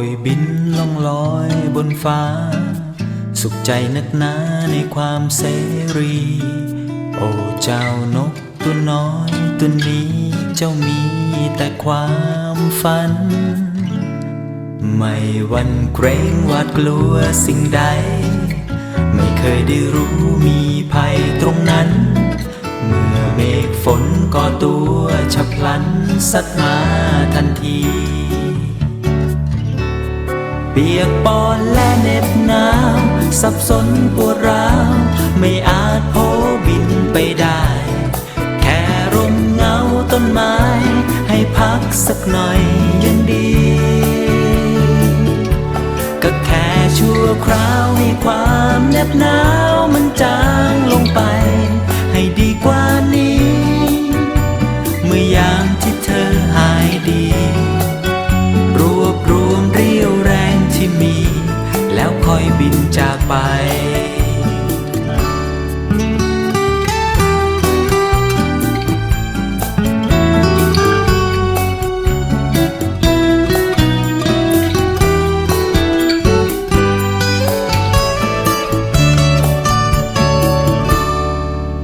บยบินล่องลอยบนฟ้า สุขใจนักหนาในความเสรี โอ้เจ้านกตัวน้อยตัวนี้เจ้ามีแต่ความฝัน ไม่วันเกรงหวาดกลัวสิ่งใด ไม่เคยได้รู้มีภัยตรงนั้น เมื่อเมฆฝนก่อตัวฉับพลันสัดมาทันที เปียกปอนและเน็บหนาวสับสนปวดร้าว ไม่อาจโผบินไปได้ แค่ร่มเงาต้นไม้ ให้พักสักหน่อยยังดี ก็แค่ชั่วคราวให้ความเน็บหนาวมันจางลงไป ให้ดีกว่านี้ ไป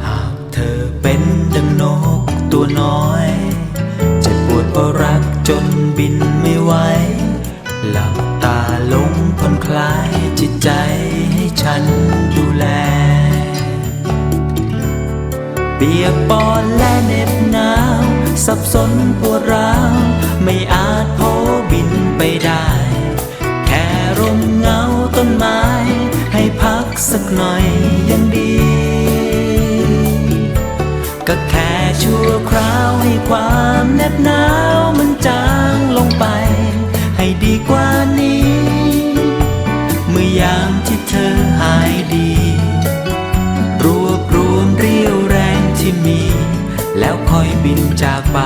หากเธอเป็นนกตัวน้อยเจ็บปวดเพราะรักจนบินไม่ไหว หลับตาลงผ่อนคลายจิตใจ ฉันดูแล เปียกปอนและเน็บหนาว สับสนปวดร้าว ไม่อาจโผบินไปได้ แค่ร่มเงาต้นไม้ ให้พักสักหน่อยยังดี ก็แค่ชั่วคราวให้ความเน็บหนาวมันจางลงไป อหายดี รวบรวมเรี่ยวแรงที่มี แล้วค่อยบินจากไป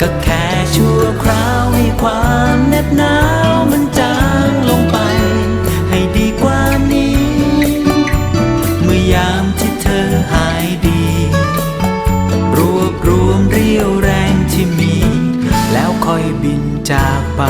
ก็แค่ชั่วคราวให้ความเหน็บหนาวมันจางลงไป ให้ดีกว่านี้ เมื่อยามที่เธอหายดี รวบรวมเรี่ยวแรงที่มี แล้วค่อยบินจากไป